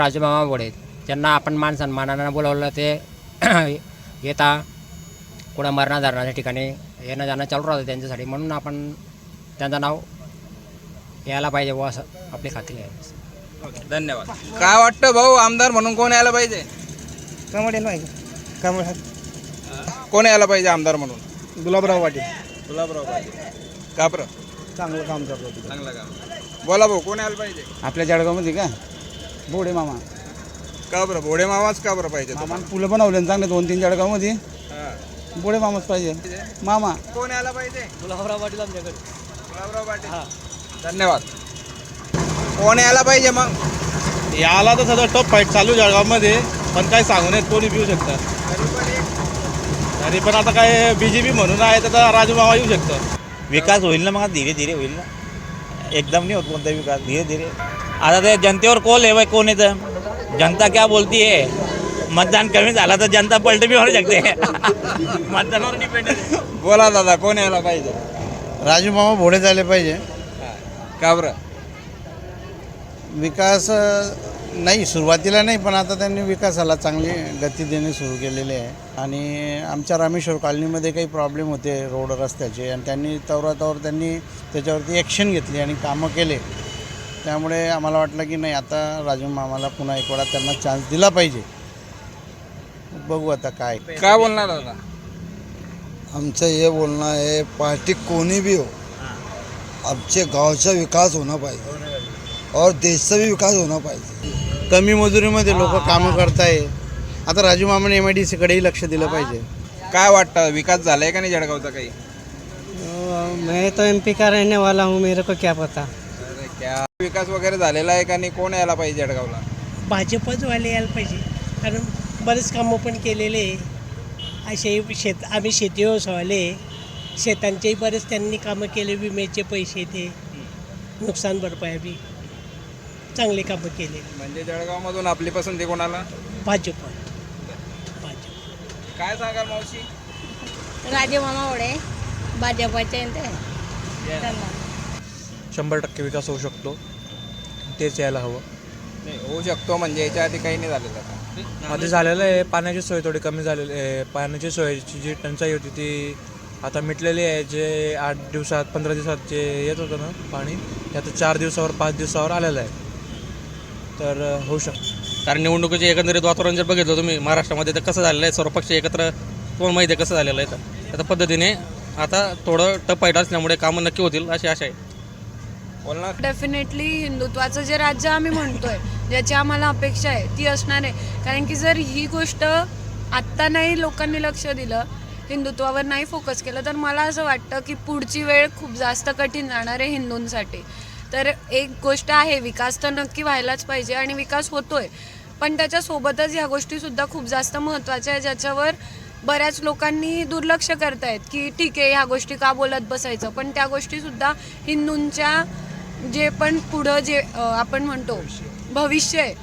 राजूमामा बोडे त्यांना आपण मान सन्मानानं बोलावलं ते येता कुणा मरणा धरणाच्या ठिकाणी येणं जाणं चालू राहतं त्यांच्यासाठी म्हणून आपण त्यांचं नाव यायला पाहिजे बुवा असं आपली खात्री आहे. धन्यवाद. काय वाटतं भाऊ आमदार म्हणून कोण यायला पाहिजे? कमळ नाही कमळ कोण यायला पाहिजे आमदार म्हणून? गुलाबराव पाटील. गुलाबराव पाटील. का बरं? चांगलं काम करतो चांगलं काम. बोला भाऊ कोण यायला पाहिजे? आपल्या जळगावमध्ये का? बोडे मामा. का बरं? भोडे मामाच का बरं पाहिजे मामा पुलं बनवले ना चांगले दोन तीन जळगावमध्ये हा. बोडे मामाच पाहिजे. मामा. कोण यायला पाहिजे? गुलाबराव पाटील आमच्याकडे. गुलाबराव पाटील. धन्यवाद. कोण यायला पाहिजे मग? याला तर सध्या टप फाईट चालू आहे जळगावमध्ये पण काय सांगू नये कोणी पिऊ शकतं. तरी पण एक. तरी पण आता काय बी जे पी म्हणून आहे तर आता राजू मामा येऊ शकतं. विकास होईल ना मग धीरे धीरे होईल ना? एकदम नाही होत कोणता विकास धीरे धीरे। आता ते जनतेवर कोल आहे बाई कोण येतं जनता क्या बोलती है? मतदान कमी झाला तर जनता पलट बी होऊ शकते मतदानावर डिपेंड आहे बोला दादा कोण यायला पाहिजे? राजू मामा भोडे झाले पाहिजे। का बरं? विकास नाही सुरुवातीला नाही पण आता त्यांनी विकासाला चांगली गती देणे सुरू केलेले आहे. आणि आमच्या रामेश्वर कॉलनीमध्ये काही प्रॉब्लेम होते रोड रस्त्याचे आणि त्यांनी तवरातवर त्यांनी त्याच्यावरती ॲक्शन घेतली आणि कामं केले. त्यामुळे आम्हाला वाटलं की नाही आता राजू मामाला पुन्हा एक वेळा त्यांना चान्स दिला पाहिजे. बघू आता काय. काय बोलणार दादा? आमचं हे बोलणं आहे पार्टी कोणी भी हो आमचे गावचा विकास होणं पाहिजे. और देशचा भी विकास होणं पाहिजे. कमी मजुरीमध्ये लोक कामं करताय. आता राजू मामाने एम आय डी सीकडेही लक्ष दिलं पाहिजे. काय वाटतं? विकास झालाय का नाही जळगावचा काही? मैं तो एमपी का रहने वाला हूँ मेरे को क्या पता। अरे क्या? विकास वगैरे झालेला आहे का नाही? कोण यायला पाहिजे जळगावला? भाजपच वाले यायला पाहिजे. कारण बरेच कामं पण केलेले आहे. असे शेत आम्ही शेती व्यवसायवाले आहे. शेतांचेही बरेच त्यांनी कामं केले विम्याचे पैसे ते. नुकसान भरपाई बी. चांगले कामं केले. म्हणजे जळगावमधून आपली पसंती कोणाला? भाजप. भाजप. काय सांगाल मावशी? राजे मामा ओढे भाजपाचे आहे ते. त्यांना. शंभर टक्के विकास होऊ शकतो. तेच यायला हवं. नाही होऊ शकतो म्हणजे याच्या आधी काही नाही झालेलं आता. मध्ये झालेलं आहे पाण्याची सोय थोडी कमी झालेली आहे. पाण्याची सोयची जी टंचाई होती ती आता मिटलेली आहे. जे आठ दिवसात पंधरा दिवसात जे येत होतं ना पाणी ते आता चार दिवसावर पाच दिवसावर आलेलं आहे. तर अं, होऊ शकतं. कारण निवडणुकीचे एकंदरीत वातावरण जर बघितलं तुम्ही महाराष्ट्रामध्ये तर कसं झालेलं आहे? सर्व पक्ष एकत्र तुम्हाला माहिती आहे कसं झालेलं आहे? तर त्या पद्धतीने आता थोडं टप फाईट असल्यामुळे कामं नक्की होतील अशी आशा आहे. डेफिनेटली हिंदुत्वाचं जे राज्य आम्ही म्हणतोय ज्याची आम्हाला अपेक्षा आहे ती असणार आहे. कारण की जर ही गोष्ट आत्ता नाही लोकांनी लक्ष दिलं हिंदुत्वावर नाही फोकस केलं तर मला असं वाटतं की पुढची वेळ खूप जास्त कठीण जाणार आहे हिंदूंसाठी. तर एक गोष्ट आहे विकास तर नक्की व्हायलाच पाहिजे आणि विकास होतोय. पण त्याच्यासोबतच ह्या गोष्टीसुद्धा खूप जास्त महत्त्वाच्या आहे ज्याच्यावर बऱ्याच लोकांनी दुर्लक्ष करतायत की ठीक आहे ह्या गोष्टी का बोलत बसायचं? पण त्या गोष्टीसुद्धा हिंदूंच्या जे पण पुढं जे आपण म्हणतो भविष्य आहे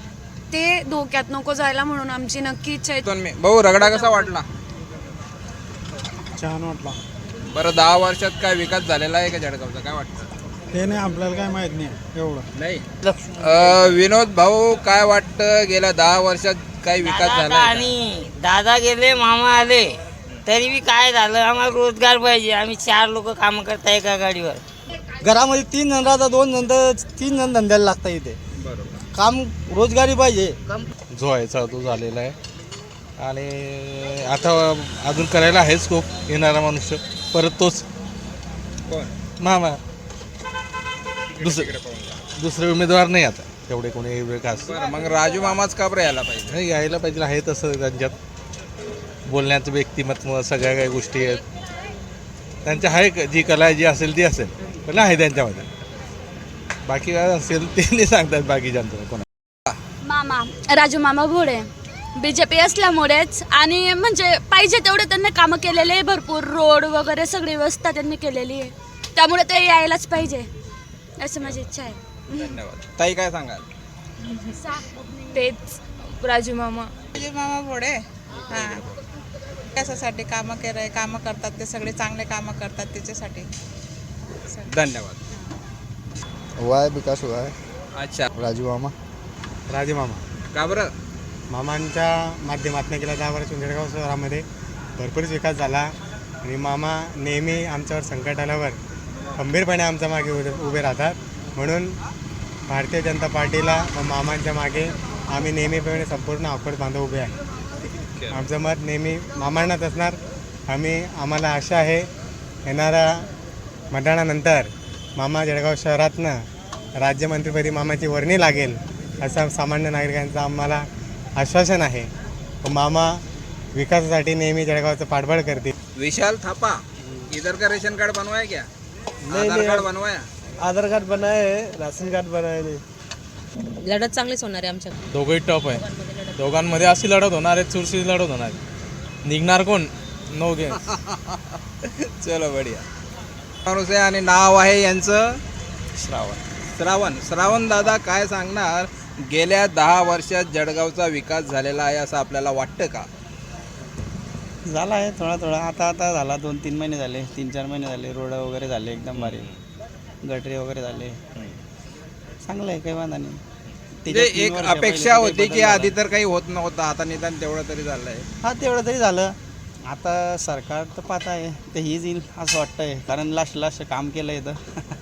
ते धोक्यात नको जायला म्हणून आमची नक्की इच्छा आहे. मी भाऊ रगडा कसा वाटला? छान वाटला. बरं दहा वर्षात काय विकास झालेला आहे का जळगावचा? काय वाटतं? ते नाही आपल्याला काय माहीत नाही एवढं. नाही. अ, विनोद भाऊ काय वाटतं? गेल्या दहा वर्षात काही विकास झाला आहे का? आणि दादा गेले मामा आले तरी बी काय झालं? आम्हाला रोजगार पाहिजे. आम्ही चार लोक काम करता एका गाडीवर. घरामध्ये तीन जण राहतात दोन जण तर तीन जण धंद्याला लागतात इथे. बरोबर. काम रोजगारी पाहिजे. जो व्हायचा तो झालेला आहे. आणि आता अजून करायला आहे स्कोप येणारा मनुष्य. परत तोच. कोण? मामा. दुसरे दुसरे उमेदवार नाही आता. तेवढे कोणी विकास बरं मग राजू मामाच का बरं यायला पाहिजे? नाही यायला पाहिजे आहे तसं त्यांच्यात. बोलण्याचं व्यक्तिमत्व सगळ्या काही गोष्टी आहेत. त्यांच्या आहे क- जी कला आहे जी असेल ती असेल. पण आहे त्यांच्यामध्ये. बाकी काय असेल ते नाही सांगतात बाकीच्यांचं. कोणा मामा राजू मामा भोडे बी जे पी असल्यामुळेच आणि म्हणजे पाहिजे तेवढे त्यांनी कामं केलेले आहे भरपूर रोड वगैरे सगळी व्यवस्था त्यांनी केलेली आहे. त्यामुळे ते यायलाच पाहिजे असं माझी इच्छा आहे. धन्यवाद. ताई काय सांगाल? तेच राजू मामा. मामा भोडे हां. कशासाठी कामं केलं कामं करतात? ते सगळे चांगले कामं करतात त्याच्यासाठी. धन्यवाद. हुआ है विकास हुआ है अच्छा. राजू मामा. राजे मामा. का बरं? मामांच्या माध्यमातून गेल्या दहा वर्ष जळगाव शहरामध्ये. भरपूर विकास झाला. आणि मामा नेहमी आमच्यावर संकट आल्यावर खंबीरपणे आमच्या मागे उभे उभे राहतात. म्हणून भारतीय जनता पार्टीला व मामांच्या मागे आम्ही नेहमीप्रमाणे संपूर्ण अकोट बांधव उभे आहे. आमचं मत नेहमी मामांनाच असणार. आम्ही आम्हाला आशा आहे येणाऱ्या मतदानानंतर मामा जळगाव शहरातनं राज्यमंत्रीपदी मामाची वर्णी लागेल असं सामान्य नागरिकांचं आम्हाला आश्वासन आहे. व मामा विकासासाठी नेहमी जळगावचं पाठबळ करतील. विशाल थापा इधर का रेशन कार्ड बनवाया क्या? आधार कार्ड बनवाया? आधार कार्ड बनाए राशन कार्ड बनाए नाही। लढत चांगलीच होणार आहे आमच्या दोघंही टप आहे. दोघांमध्ये अशी लढत होणार आहे चुरशी लढत होणार आहे. निघणार कोण? नो गेम चलो बढिया. माणूस आहे आणि नाव आहे यांचं? श्रावण. श्रावण. श्रावण दादा काय सांगणार? गेल्या दहा वर्षात जळगावचा विकास झालेला आहे असं आपल्याला वाटतं का? झाला आहे थोडा थोडा. आता आता झाला. दोन तीन महिने झाले. तीन चार महिने झाले. रोड वगैरे झाले. एकदम भारी. गटरे वगैरे झाले. चांगलं आहे काही वांधा नाही. म्हणजे त्याच्यात तीन एक अपेक्षा होती की आधी तर काही होत नव्हतं आता निदान तेवढं तरी झालंय. झाला. हा तेवढं तरी झालं. आता सरकार तर पाहत आहे ते हीच येईल असं वाटतंय कारण लास्ट लास्ट काम केलं इथं.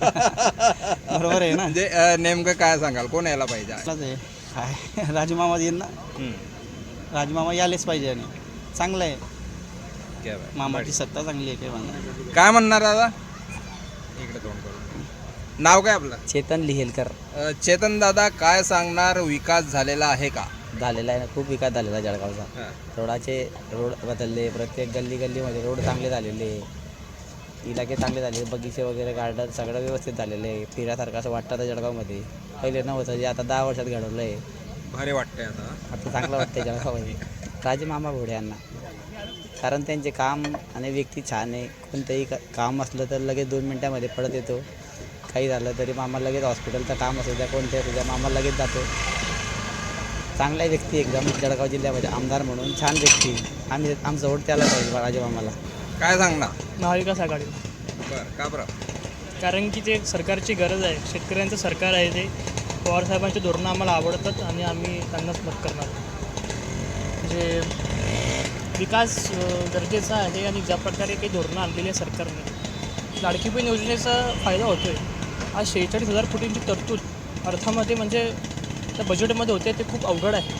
बरोबर आहे ना? म्हणजे अं, नेमकं काय सांगाल? कोण यायला पाहिजे? असंच आहे. काय? राजमामा येईल ना? राजमामा यायलाच पाहिजे आणि. चांगलं आहे. क्या बात. मामाची सत्ता चांगली आहे काही वांधा नाही. काय म्हणणार दादा? नाव काय आपलं? चेतन लिहेलकर. अं, चेतन दादा काय सांगणार? विकास झालेला आहे का? झालेला आहे ना खूप विकास झालेला आहे जळगावचा. रोडाचे रोड बदलले प्रत्येक गल्ली गल्लीमध्ये रोड चांगले झालेले. इलाके चांगले झाले बगीचे वगैरे गार्डन सगळं व्यवस्थित झालेलं. आहे फिरासारखं असं वाटतं आता जळगावमध्ये. पहिले नव्हतं जे आता दहा वर्षात घडवलं आहे भारी वाटतंय आता. आता चांगलं वाटतं जळगावमध्ये. राजे मामा घोडे यांना. कारण त्यांचे काम आणि व्यक्ती छान आहे. कोणतंही का- काम असलं तर लगेच दोन मिनटामध्ये पडत येतो. काही झालं तरी मामा लगेच हॉस्पिटलचं काम असू द्या कोणत्या असू द्या मामा लगेच जातो. चांगला व्यक्ती एकदम जळगाव जिल्ह्यामध्ये आमदार म्हणून छान व्यक्ती आम्ही आमचं वोट त्याला पाहिजे राजे मामाला. काय सांगणार? महाविकास आघाडी. बरं का बरं? कारण की ते सरकारची गरज आहे. शेतकऱ्यांचं सरकार आहे ते. पवारसाहेबांची धोरणं आम्हाला आवडतात आणि आम्ही त्यांनाच मत करणार म्हणजे विकास अं, गरजेचा आहे आणि ज्या प्रकारे काही धोरणं आणलेली आहे सरकारने लाडकी बहीण योजनेचा फायदा होतो आहे आज शेहेचाळीस हजार कोटींची तरतूद अर्थामध्ये म्हणजे त्या बजेटमध्ये होते ते खूप अवघड आहे.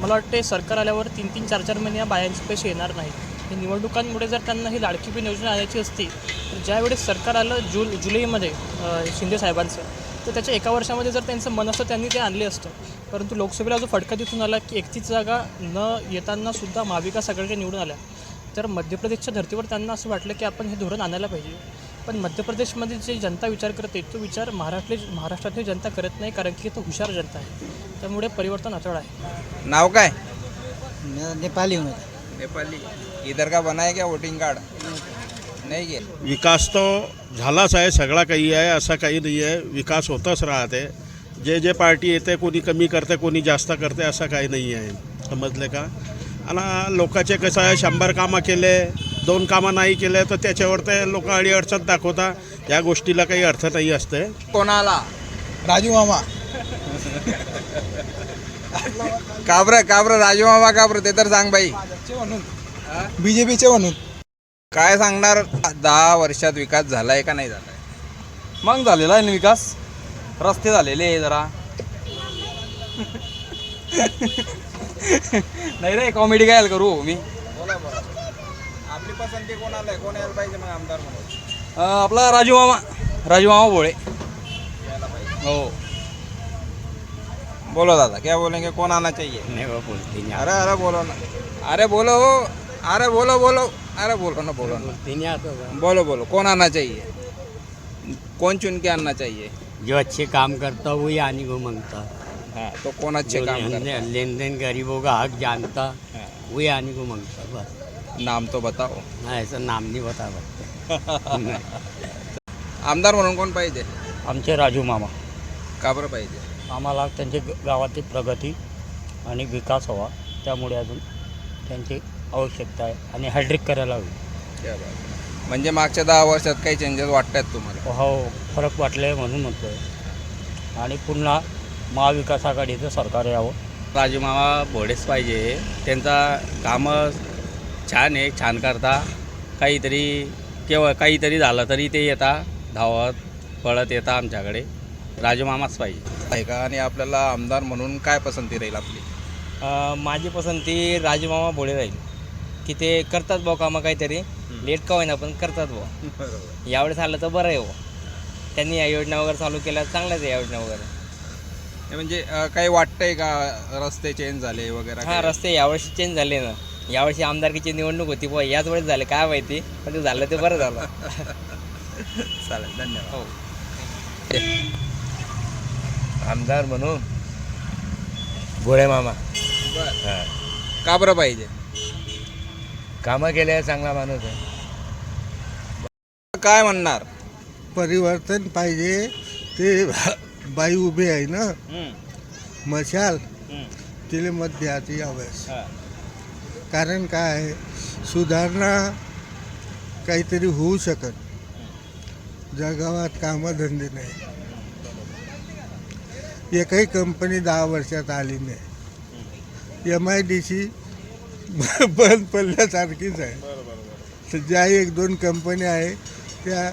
मला वाटते सरकार आल्यावर तीन तीन चार चार महिने या बायांचे पैसे येणार नाहीत. हे निवडणुकांमुळे जर त्यांना ही लाडकी पण योजना आणायची असती तर ज्यावेळेस सरकार आलं जु जुलैमध्ये शिंदे साहेबांचं तर त्याच्या एका वर्षामध्ये जर त्यांचं मन असतं त्यांनी ते आणले असतं. परंतु लोकसभेला जो फटका दिसून आला की एकतीस जागा न येताना सुद्धा महाविकास आघाडीच्या निवडून आल्या तर मध्य प्रदेशच्या धर्तीवर त्यांना असं वाटलं की आपण हे धोरण आणायला पाहिजे. पण मध्य प्रदेशमध्ये जे जनता विचार करते तो विचार महाराष्ट्र महाराष्ट्रातली जनता करत नाही कारण की तो हुशार जनता आहे. त्यामुळे परिवर्तन अचळ आहे. नाव काय? नेपाली नेपाली. इधर का बनाय क्या वोटिंग कार्ड नाही गे विकास तो झालाच आहे सगळा काही आहे असं काही नाही आहे. विकास होतच राहते. जे जे पार्टी येते कोणी कमी करते कोणी जास्त करते असं काही नाही आहे. समजले का? आणि लोकांचे कसं आहे शंभर कामं केले दोन कामं नाही केले तर त्याच्यावर ते लोक अडीअडचण दाखवता. या गोष्टीला काही अर्थ नाही असते. कोणाला? राजू मामा काबर काबर राजू मामा काबर ते तर सांग बाई. बी जे पीचे म्हणून. काय सांगणार? दहा वर्षात विकास झालाय का नाही झालाय? मग झालेला आहे ना विकास? रस्ते झालेले आहे जरा. नाही रे कॉमेडी काय करू मी? बोला बोला. आपली पसंती कोणाला आहे? कोण यायला पाहिजे मग आमदार म्हणून? आपला राजू मामा राजू मामा भोळे हो. बोलो दादा क्या बोलेंगे? कौन आना चाहिए? नाही बा बोलते नाही. अरे अरे बोलो ना. अरे बोलो अरे बोलो बोलो. अरे बोलो ना बोलो ना. बोलते नाही आता बोलो बोलो. कौन आना चाहिए? कौन चुन के आना चाहिए? जो अच्छे काम करता वही आने को मांगता. हाँ तो कौन अच्छे काम करता? है? लेन देन गरीबों का हक जानता हाँ, वही आने को मांगता बस. नाम तो बताओ। ना ऐसा नाम नहीं बता सकते। आमदार म्हणून कोण पाहिजे? आमचे राजू मामा। का बरं पाहिजे? आम्हाला त्यांची ग- गावाची प्रगती आणि विकास व्हावा त्यामुळे अजून त्यांची आवश्यकता आहे आणि हायड्रिक करायला हवी. क्या बात. म्हणजे मागच्या दहा वर्षात काही चेंजेस वाटतात तुम्हाला? हो फरक वाटले म्हणून म्हणतो आहे आणि पुन्हा महाविकास आघाडीचं सरकार यावं. राजूमामा भोडेच पाहिजे. त्यांचा कामं छान आहे छान करता. काहीतरी केव्हा काहीतरी झालं तरी ते येता. धावत पळत येता आमच्याकडे. राजूमामाच पाहिजे. आहे का? आणि आपल्याला आमदार म्हणून काय पसंती राहील आपली? अ, माझी पसंती राजूमामा भोळे राहील. की ते करतात भाऊ कामं काहीतरी. लेट का होईना पण करतात भाऊ बरोबर. यावेळेस आलं तर बरं आहे भाऊ त्यांनी या योजना वगैरे चालू केल्या चांगल्याच आहे या योजना वगैरे. म्हणजे अं, काही वाटतंय का? रस्ते चेंज झाले वगैरे हां काही? रस्ते यावर्षी चेंज झाले ना. यावर्षी आमदारकीची निवडणूक होती बुवा याच वेळेस झाले काय माहिती? पण ते झालं ते बरं झालं. चालेल धन्यवाद. हो. आमदार म्हणून भोळे मामा. बरं. का बरं पाहिजे? कामं केले चांगला माणूस आहे. काय म्हणणार? परिवर्तन पाहिजे ते बाई उभी आहे ना? मशाल तिला मत द्यायचं यावेळेस. कारण काय आहे, सुधारणा काहीतरी होऊ शकत. जगावात कामधंदे नाही. एकही कंपनी दहा वर्षात आली नाही. एम आय डी सी बंद पडल्यासारखीच आहे. तर ज्या एक दोन कंपन्या आहे त्या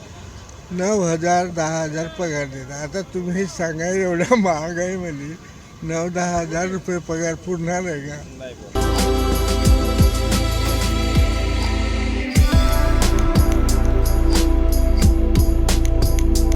नऊ हजार दहा हजार पगार देतात. आता तुम्ही सांगा एवढ्या महागाईमध्ये नऊ दहा हजार रुपये पगार पुरणार आहे का?